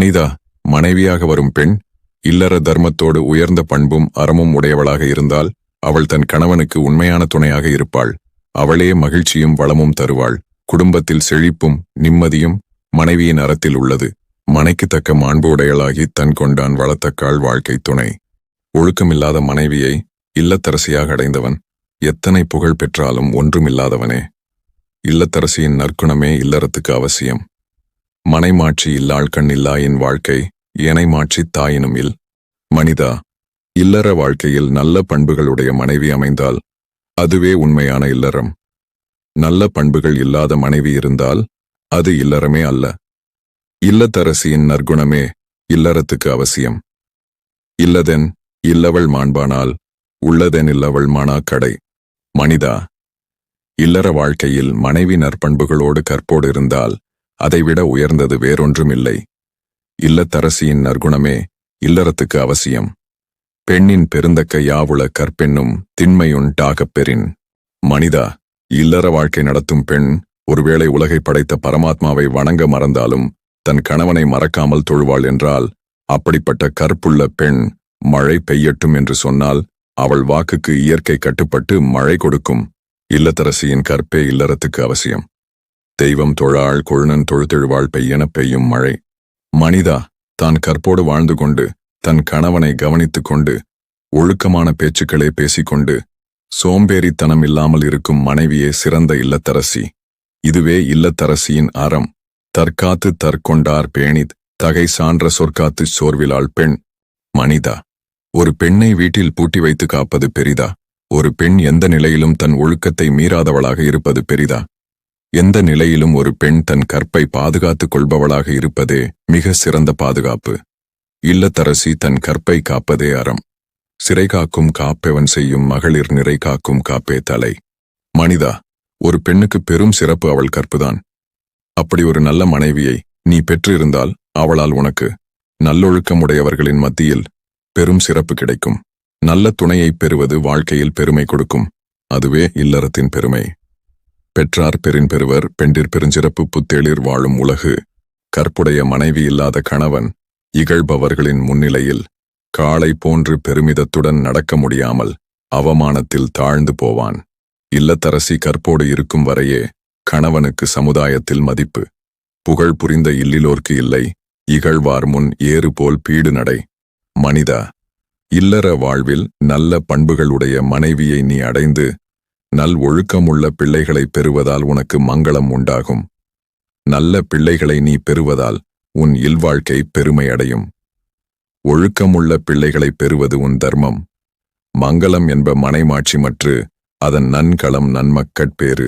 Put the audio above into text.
மனிதா மனைவியாக வரும் பெண் இல்லற தர்மத்தோடு உயர்ந்த பண்பும் அறமும் உடையவளாக இருந்தால் அவள் தன் கணவனுக்கு உண்மையான துணையாக இருப்பாள். அவளே மகிழ்ச்சியும் வளமும் தருவாள். குடும்பத்தில் செழிப்பும் நிம்மதியும் மனைவியின் அறத்தில் உள்ளது. மனைக்கு தக்க மாண்பு உடையளாகி தன் கொண்டான் வளத்தக்காள் வாழ்க்கை துணை. ஒழுக்கமில்லாத மனைவியை இல்லத்தரசியாக அடைந்தவன் எத்தனை புகழ் பெற்றாலும் ஒன்றுமில்லாதவனே. இல்லத்தரசியின் நற்குணமே இல்லறத்துக்கு அவசியம். மனைமாட்சி இல்லாள் கண் என் வாழ்க்கை ஏனை மாட்சி தாயினும் இல். மனிதா இல்லற வாழ்க்கையில் நல்ல பண்புகளுடைய மனைவி அமைந்தால் அதுவே உண்மையான இல்லறம். நல்ல பண்புகள் இல்லாத மனைவி இருந்தால் அது இல்லறமே அல்ல. இல்லத்தரசியின் நற்குணமே இல்லறத்துக்கு அவசியம். இல்லதென் இல்லவள் மாண்பானால் உள்ளதென் இல்லவள் மானா கடை மனிதா இல்லற வாழ்க்கையில் மனைவி நற்பண்புகளோடு கற்போடு இருந்தால் அதைவிட உயர்ந்தது வேறொன்றுமில்லை. இல்லத்தரசியின் நற்குணமே இல்லறத்துக்கு அவசியம். பெண்ணின் பெருந்தக்க யாவுள கற்பெண்ணும் திண்மையுண்டாகப் பெறின் மனிதா இல்லற வாழ்க்கை நடத்தும் பெண் ஒருவேளை உலகை படைத்த பரமாத்மாவை வணங்க மறந்தாலும் தன் கணவனை மறக்காமல் தொழுவாள் என்றால் அப்படிப்பட்ட கற்புள்ள பெண் மழை பெய்யட்டும் என்று சொன்னால் அவள் வாக்குக்கு இயற்கை கட்டுப்பட்டு மழை கொடுக்கும். இல்லத்தரசியின் கற்பே இல்லறத்துக்கு அவசியம். தெய்வம் தொழாள் கொழுநன் தொழுதெழுவாள் பெய்யெனப் பெய்யும் மழை. மனிதா தான் கற்போடு வாழ்ந்து கொண்டு தன் கணவனை கவனித்துக் கொண்டு ஒழுக்கமான பேச்சுக்களே பேசிக்கொண்டு சோம்பேறித்தனம் இல்லாமல் இருக்கும் மனைவியே சிறந்த இல்லத்தரசி. இதுவே இல்லத்தரசியின் அறம். தற்காத்து தற்கொண்டார் பேணித் தகை சான்ற சொற்காத்து சோர்விலாள் பெண். மனிதா ஒரு பெண்ணை வீட்டில் பூட்டி வைத்து காப்பது பெரிதா? ஒரு பெண் எந்த நிலையிலும் தன் ஒழுக்கத்தை மீறாதவளாக இருப்பது பெரிதா? எந்த நிலையிலும் ஒரு பெண் தன் கற்பை பாதுகாத்துக் கொள்பவளாக இருப்பதே மிக சிறந்த பாதுகாப்பு. இல்லத்தரசி தன் கற்பை காப்பதே அறம். சிறை காக்கும் காப்பெவன் செய்யும் மகளிர் நிறை காக்கும் காப்பே தலை. மனிதா ஒரு பெண்ணுக்கு பெரும் சிறப்பு அவள் கற்புதான். அப்படி ஒரு நல்ல மனைவியை நீ பெற்றிருந்தால் அவளால் உனக்கு நல்லொழுக்கமுடையவர்களின் மத்தியில் பெரும் சிறப்பு கிடைக்கும். நல்ல துணையைப் பெறுவது வாழ்க்கையில் பெருமை கொடுக்கும். அதுவே இல்லறத்தின் பெருமை. பெற்றார் பெரின் பெறுவர் பெண்டிற் பெருஞ்சிறப்பு புத்தேளிர் வாழும் உலகு. கற்புடைய மனைவி இல்லாத கணவன் இகழ்பவர்களின் முன்னிலையில் காளை போன்று பெருமிதத்துடன் நடக்க முடியாமல் அவமானத்தில் தாழ்ந்து போவான். இல்லத்தரசி கற்போடு இருக்கும் வரையே கணவனுக்கு சமுதாயத்தில் மதிப்பு. புகழ் புரிந்த இல்லிலோர்க்கு இல்லை இகழ்வார் முன் ஏறு போல் பீடு நடை. மனிதா இல்லற வாழ்வில் நல்ல பண்புகளுடைய மனைவியை நீ அடைந்து நல் ஒழுக்கமுள்ள பிள்ளைகளை பெறுவதால் உனக்கு மங்களம் உண்டாகும். நல்ல பிள்ளைகளை நீ பெறுவதால் உன் இல்வாழ்க்கை பெருமை அடையும் ஒழுக்கமுள்ள பிள்ளைகளை பெறுவது உன் தர்மம். மங்களம் என்ப மனைமாட்சி மற்று அதன் நன்களம் நன்மக்கட்பேறு.